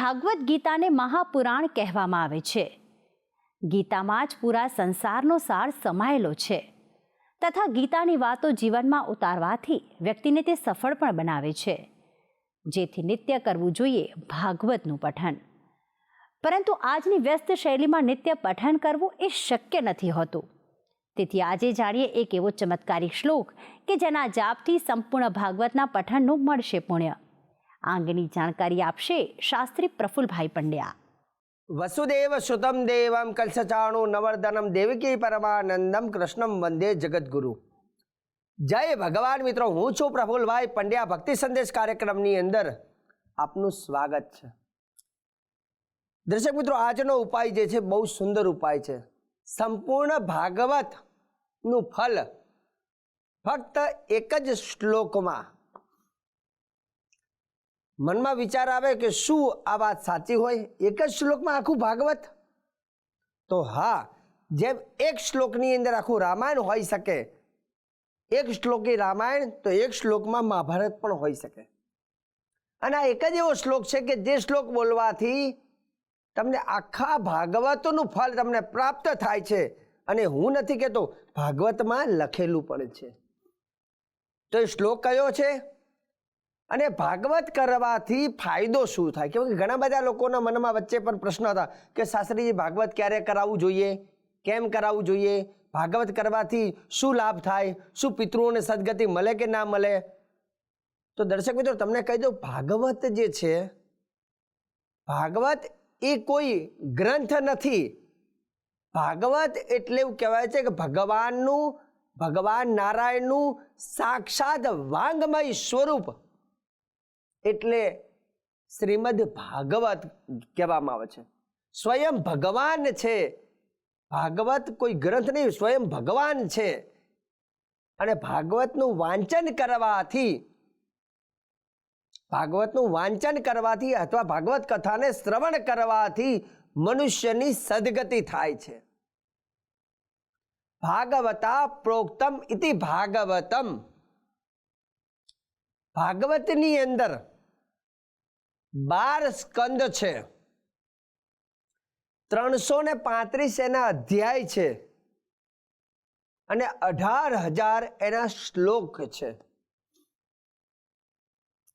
ભાગવત ગીતાને મહાપુરાણ કહેવામાં આવે છે. ગીતામાં જ પૂરા સંસારનો સાર સમાયેલો છે તથા ગીતાની વાતો જીવનમાં ઉતારવાથી વ્યક્તિને તે સફળ પણ બનાવે છે. જેથી નિત્ય કરવું જોઈએ ભાગવતનું પઠન. પરંતુ આજની વ્યસ્ત શૈલીમાં નિત્ય પઠન કરવું એ શક્ય નથી હોતું. તેથી આજે જાણીએ એક એવો ચમત્કારિક શ્લોક કે જેના જાપથી સંપૂર્ણ ભાગવતના પઠનનું મળશે પુણ્ય. આ અંગેની જાણકારી આપશે શાસ્ત્રી પ્રફુલભાઈ પંડ્યા. વસુદેવ સુતમ દેવમ કલસચાણુ નવર્ધનમ દેવકી પરમાનંદમ કૃષ્ણમ વંદે જગદગુરુ. જય ભગવાન મિત્રો, હું છું પ્રફુલભાઈ પંડ્યા, ભક્તિ સંદેશ કાર્યક્રમની અંદર આપનું સ્વાગત છે. દર્શક મિત્રો, આજનો ઉપાય જે છે, બહુ સુંદર ઉપાય છે. સંપૂર્ણ ભાગવતનું ફલ ફક્ત એક જ શ્લોકમાં મનમાં વિચાર આવે કે શું આ વાત સાચી હોય? એક જ શ્લોકમાં આખું ભાગવત? તો હા, જેમ એક શ્લોકની અંદર આખું રામાયણ હોઈ શકે, એક શ્લોકી રામાયણ, તો એક શ્લોકમાં મહાભારત પણ હોઈ શકે. અને આ એક જ એવો શ્લોક છે કે જે શ્લોક બોલવાથી તમને આખા ભાગવતનું ફળ તમને પ્રાપ્ત થાય છે. અને હું નથી કહેતો ભાગવતમાં લખેલું પણ છે. તો એ શ્લોક કયો છે? અને ભાગવત કરવાથી ફાયદો શું થાય? કેમ કે ઘણા બધા લોકોના મનમાં વચ્ચે પણ પ્રશ્ન હતા કે શાસ્ત્રીજી, ભાગવત ક્યારે કરાવવું જોઈએ? કેમ કરાવવું જોઈએ? ભાગવત કરવાથી શું લાભ થાય? શું પિતૃઓને સદગતિ મળે કે ના મળે? તો દર્શક મિત્રો, તમને કહી દઉં, ભાગવત જે છે, ભાગવત એ કોઈ ગ્રંથ નથી. ભાગવત એટલે એવું કહેવાય છે કે ભગવાનનું, ભગવાન નારાયણનું સાક્ષાત વાંગમય સ્વરૂપ. એટલે શ્રીમદ ભાગવત કહેવામાં આવે છે. સ્વયં ભગવાન છે. ભાગવત કોઈ ગ્રંથ નહીં, સ્વયં ભગવાન છે. અને ભાગવતનું વાંચન કરવાથી, ભાગવતનું વાંચન કરવાથી અથવા ભાગવત કથાને શ્રવણ કરવાથી મનુષ્યની સદગતિ થાય છે. ભાગવતા પ્રોક્તમ ઇતિ ભાગવતમ. ભાગવતની અંદર બાર સ્કંદ છે. ત્રણસો ને પાંત્રીસ એના અધ્યાય છે. અને અઢાર હજાર એના શ્લોક છે.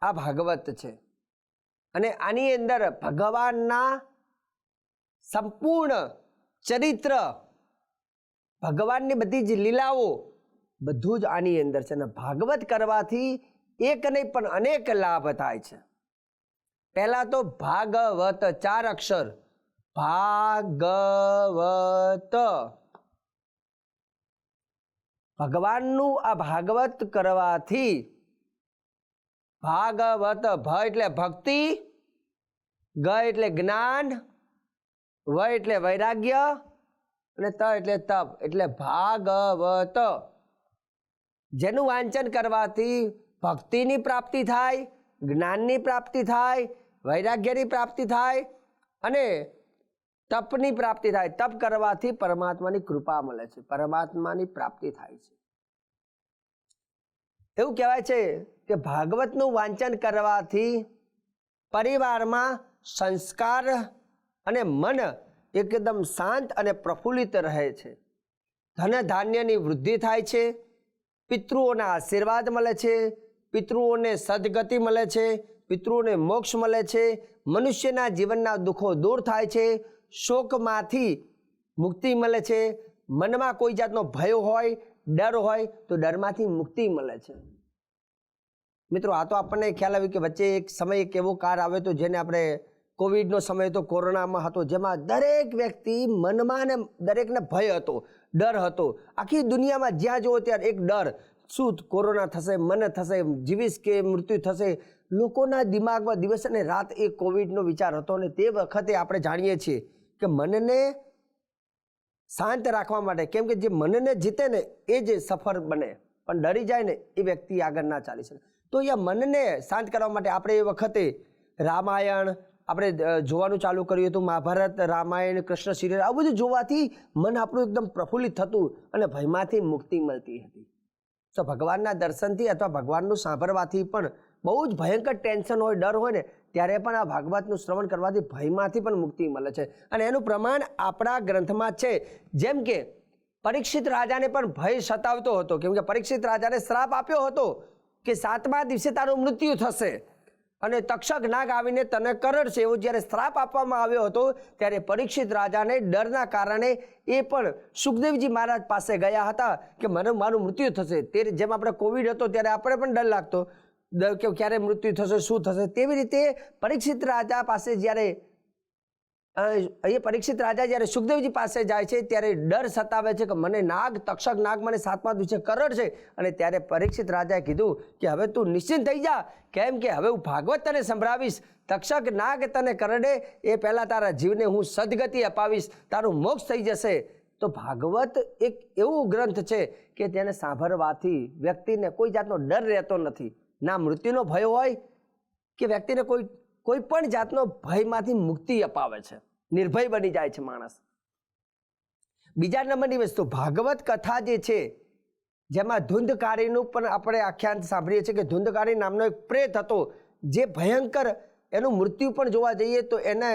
આ ભાગવત છે. અને આની અંદર ભગવાનના સંપૂર્ણ ચરિત્ર, ભગવાનની બધી જ લીલાઓ બધું જ આની અંદર છે. અને ભાગવત કરવાથી એક નહીં, પણ અનેક લાભ થાય છે. પહેલા તો ભાગવત ચાર અક્ષર. ભાગવત. ભગવાનનું આ ભાગવત કરવાથી ભાગવત ભ એટલે ભક્તિ ગ એટલે જ્ઞાન વ એટલે વૈરાગ્ય અને ત એટલે તપ એટલે ભાગવત. જેનું વાંચન કરવાથી ભક્તિની પ્રાપ્તિ થાય, જ્ઞાનની પ્રાપ્તિ થાય, વૈરાગ્યની પ્રાપ્તિ થાય અને તપની પ્રાપ્તિ થાય. તપ કરવાથી પરમાત્માની કૃપા મળે છે. પરમાત્માની પ્રાપ્તિ થાય છે. એવું કહેવાય છે કે ભાગવતનું વાંચન કરવાથી પરિવારમાં સંસ્કાર અને મન એકદમ શાંત અને પ્રફુલ્લિત રહે છે. ધન ધાન્યની વૃદ્ધિ થાય છે. પિતૃઓના આશીર્વાદ મળે છે. પિતૃઓને સદગતિ મળે છે, પિતૃઓને મોક્ષ મળે છે, મનુષ્યના જીવનના દુઃખો દૂર થાય છે, શોકમાંથી મુક્તિ મળે છે, મનમાં કોઈ જાતનો ભય હોય, ડર હોય, તો ડરમાંથી મુક્તિ મળે છે. મિત્રો, આ તો આપણને ખ્યાલ આવ્યો કે વચ્ચે એક સમય એક એવો કાર આવ્યો હતો જેને આપણે કોવિડનો સમય તો કોરોનામાં હતો, જેમાં દરેક વ્યક્તિ મનમાં ને દરેકને ભય હતો, ડર હતો. આખી દુનિયામાં જ્યાં જુઓ ત્યાં એક ડર શું કોરોના થશે, મને થશે, જીવીશ કે મૃત્યુ થશે, લોકોના દિમાગમાં દિવસ અને રાત એ કોવિડનો વિચાર હતો અને તે વખતે આપણે જાણીએ છીએ કે મનને શાંત રાખવા માટે, કેમ કે જે મનને જીતે ને એ જ સફળ બને, પણ ડરી જાય ને એ વ્યક્તિ આગળ ના ચાલી શકે તો અહીંયા મનને શાંત કરવા માટે આપણે એ વખતે રામાયણ, આપણે જોવાનું ચાલુ કર્યું હતું, મહાભારત, રામાયણ, કૃષ્ણ સિરિયલ આ બધું જોવાથી મન આપણું એકદમ પ્રફુલ્લિત થતું અને ભયમાંથી મુક્તિ મળતી હતી. તો ભગવાનના દર્શનથી અથવા ભગવાનનું સાંભળવાથી પણ બહુ જ ભયંકર ટેન્શન હોય, ડર હોય ને, ત્યારે પણ આ ભાગવતનું શ્રવણ કરવાથી ભયમાંથી પણ મુક્તિ મળે છે. અને એનું પ્રમાણ આપણા ગ્રંથમાં છે. જેમ કે, પરીક્ષિત રાજાને પણ ભય સતાવતો હતો. કેમ કે પરીક્ષિત રાજાને શ્રાપ આપ્યો હતો કે સાતમા દિવસે તારું મૃત્યુ થશે. અને તક્ષક નાગ આવીને તને કરડશે. એવો જ્યારે શ્રાપ આપવામાં આવ્યો હતો, ત્યારે પરીક્ષિત રાજાને ડરના કારણે એ પણ સુખદેવજી મહારાજ પાસે ગયા હતા કે મને મારું મૃત્યુ થશે. તે જેમ આપણે કોવિડ હતો ત્યારે આપણે પણ ડર લાગતો. કે ક્યારે મૃત્યુ થશે, શું થશે? તેવી રીતે પરીક્ષિત રાજા પાસે જ્યારે એ પરીક્ષિત રાજા જ્યારે સુખદેવજી પાસે જાય છે, ત્યારે ડર સતાવે છે કે મને નાગ, તક્ષક નાગ મને સાતમા દિવસે કરડ છે. અને ત્યારે પરીક્ષિત રાજાએ કીધું કે હવે તું નિશ્ચિંત થઈ જા. કેમ કે હવે હું ભાગવત તને સંભળાવીશ. તક્ષક નાગ તને કરડે, એ પહેલાં તારા જીવને હું સદગતિ અપાવીશ. તારું મોક્ષ થઈ જશે. તો ભાગવત એક એવું ગ્રંથ છે કે તેને સાંભળવાથી વ્યક્તિને કોઈ જાતનો ડર રહેતો નથી. ના મૃત્યુનો ભય હોય કે વ્યક્તિને કોઈ કોઈ પણ જાતનો ભયમાંથી મુક્તિ અપાવે છે. નિર્ભય બની જાય છે માણસ. બીજા નંબરની વસ્તુ, ભાગવત કથા જે છે, જેમાં ધૂંધકારીનું પણ આપણે આખ્યાન સાંભળીએ છીએ કે ધુંધકારી નામનો એક પ્રેત હતો, જે ભયંકર એનું મૃત્યુ પણ જોવા જઈએ તો એને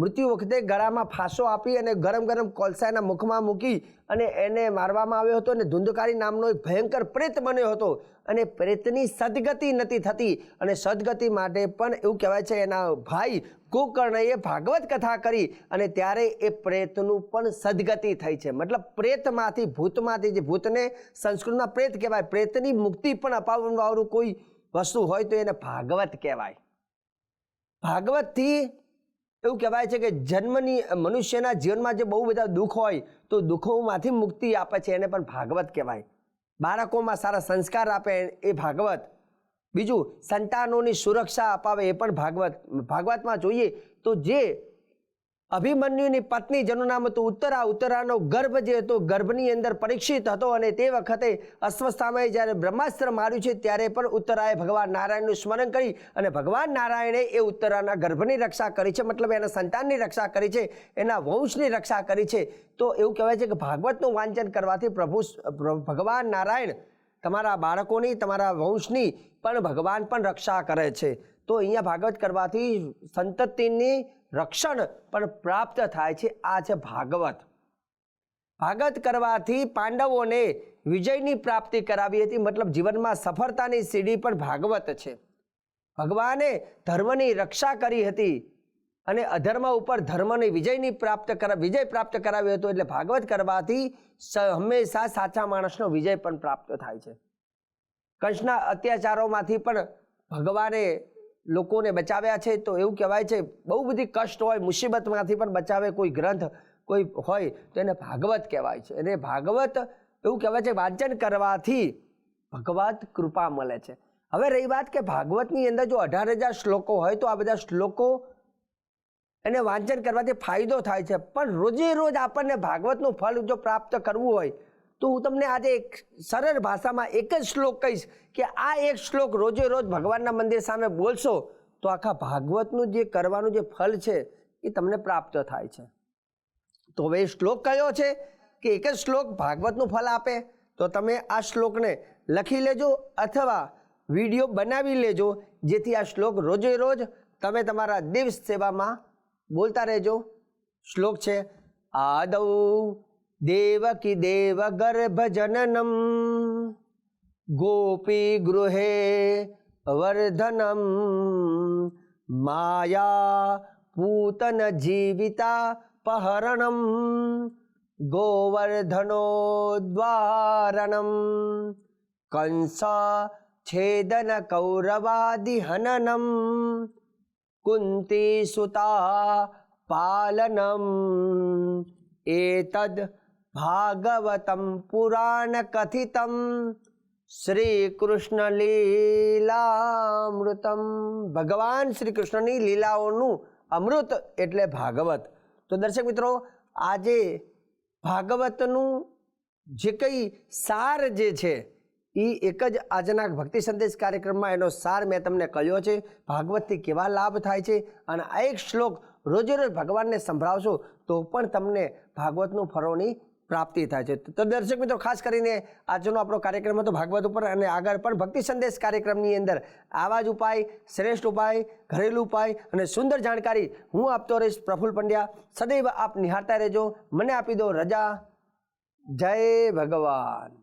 મૃત્યુ વખતે ગળામાં ફાંસો આપી અને ગરમ ગરમ કોલસાના મુખમાં મૂકી અને એને મારવામાં આવ્યો હતો અને ધુંધકારી નામનો એક ભયંકર પ્રેત બન્યો હતો. અને પ્રેતની સદગતિ નથી થતી અને સદગતિ માટે પણ એવું કહેવાય છે, એના ભાઈ ગોકર્ણએ ભાગવત કથા કરી અને ત્યારે એ પ્રેતનું પણ સદગતિ થઈ છે. મતલબ પ્રેતમાંથી, ભૂતમાંથી, જે ભૂતને સંસ્કૃતમાં પ્રેત કહેવાય, પ્રેતની મુક્તિ પણ અપાવવાવાળું કોઈ વસ્તુ હોય તો એને ભાગવત કહેવાય. ભાગવતથી એવું કહેવાય છે કે જન્મની, મનુષ્યના જીવનમાં જે બહુ બધા દુઃખ હોય, તો દુઃખોમાંથી મુક્તિ આપે છે, એને પણ ભાગવત કહેવાય. બાળકોમાં સારા સંસ્કાર આપે એ ભાગવત. બીજું, સંતાનોની સુરક્ષા અપાવે એ પણ ભાગવત. ભાગવતમાં જોઈએ તો જે અભિમન્યુની પત્ની જેનું નામ હતું ઉત્તરા. ઉત્તરાનો ગર્ભ જે હતો, ગર્ભની અંદર પરીક્ષિત હતો અને તે વખતે અશ્વસ્થામાએ જ્યારે બ્રહ્માસ્ત્ર માર્યું છે, ત્યારે પણ ઉત્તરાએ ભગવાન નારાયણનું સ્મરણ કરી અને ભગવાન નારાયણે એ ઉત્તરાના ગર્ભની રક્ષા કરી છે, મતલબ એના સંતાનની રક્ષા કરી છે, એના વંશની રક્ષા કરી છે. તો એવું કહેવાય છે કે ભાગવતનું વાંચન કરવાથી પ્રભુ ભગવાન નારાયણ તમારા બાળકોની, તમારા વંશની પણ ભગવાન પણ રક્ષા કરે છે. તો અહીંયા ભાગવત કરવાથી સંતતિની રક્ષણ પણ પ્રાપ્ત થાય છે આ છે ભાગવત. ભાગવત કરવાથી પાંડવોને વિજયની પ્રાપ્તિ કરાવી હતી, મતલબ જીવનમાં સફળતાની સીડી પણ ભાગવત છે. ભગવાને ધર્મની રક્ષા કરી હતી અને અધર્મ ઉપર ધર્મની વિજયની પ્રાપ્ત કરા, વિજય પ્રાપ્ત કરાવ્યો હતો એટલે ભાગવત કરવાથી હંમેશા સાચા માણસનો વિજય પણ પ્રાપ્ત થાય છે. કંસના અત્યાચારોમાંથી પણ ભગવાને લોકોને બચાવ્યા છે, તો એવું કહેવાય છે, બહુ બધી કષ્ટ હોય, મુસીબતમાંથી પણ બચાવે, કોઈ ગ્રંથ કોઈ હોય, તો એને ભાગવત કહેવાય છે. અને ભાગવત એવું કહેવાય છે, વાંચન કરવાથી ભગવત કૃપા મળે છે. હવે રહી વાત કે ભાગવતની અંદર જો અઢાર હજાર શ્લોકો હોય, તો આ બધા શ્લોકો એને વાંચન કરવાથી ફાયદો થાય છે. પણ રોજે રોજ આપણને ભાગવતનું ફળ જો પ્રાપ્ત કરવું હોય તો હું તમને આજે એક સરળ ભાષામાં એક જ શ્લોક કહીશ કે આ એક શ્લોક રોજે રોજ ભગવાનના મંદિર સામે બોલશો, તો આખા ભાગવતનું જે કરવાનું જે ફળ છે, એ તમને પ્રાપ્ત થાય છે. તો હવે શ્લોક કયો છે કે એક જ શ્લોક ભાગવતનું ફળ આપે, તો તમે આ શ્લોકને લખી લેજો અથવા વીડિયો બનાવી લેજો, જેથી આ શ્લોક રોજે રોજ તમે તમારા દિવસ સેવામાં બોલતા રહેજો. શ્લોક છે, આદૌ દેવકી દેવ ગર્ભ જનનમ ગોપી ગૃહે વર્ધનમ. માયા પૂતન જીવિતા પહરણમ ગોવર્ધનોદ્વારણમ કંસ છેદન કૌરવાદિહનનમ કુંતી સુતા પાલનમ. એતદ ભાગવતમ પુરાણ કથિતમ શ્રી કૃષ્ણ લીલામૃતમ ભગવાન શ્રી કૃષ્ણની લીલાઓનું અમૃત એટલે ભાગવત। તો દર્શક મિત્રો, આજે ભાગવતનું જે કંઈ સાર જે છે એ એક જ આજના ભક્તિ સંદેશ કાર્યક્રમમાં એનો સાર મેં તમને કહ્યો છે, ભાગવતથી કેવા લાભ થાય છે અને આ એક શ્લોક રોજે રોજ ભગવાનને સંભળાવશો તો પણ તમને ભાગવતનું ફળોની પ્રાપ્તિ થાય છે. તો દર્શક મિત્રો, ખાસ કરીને આજનો આપણો કાર્યક્રમ હતો ભાગવત ઉપર અને આગળ પણ ભક્તિ સંદેશ કાર્યક્રમની અંદર આવા જ ઉપાય, શ્રેષ્ઠ ઉપાય, ઘરેલું ઉપાય અને સુંદર જાણકારી હું આપતો રહીશ પ્રફુલ્લ પંડ્યા. સદૈવ આપ નિહાળતા રહેજો. મને આપી દો રજા. જય ભગવાન.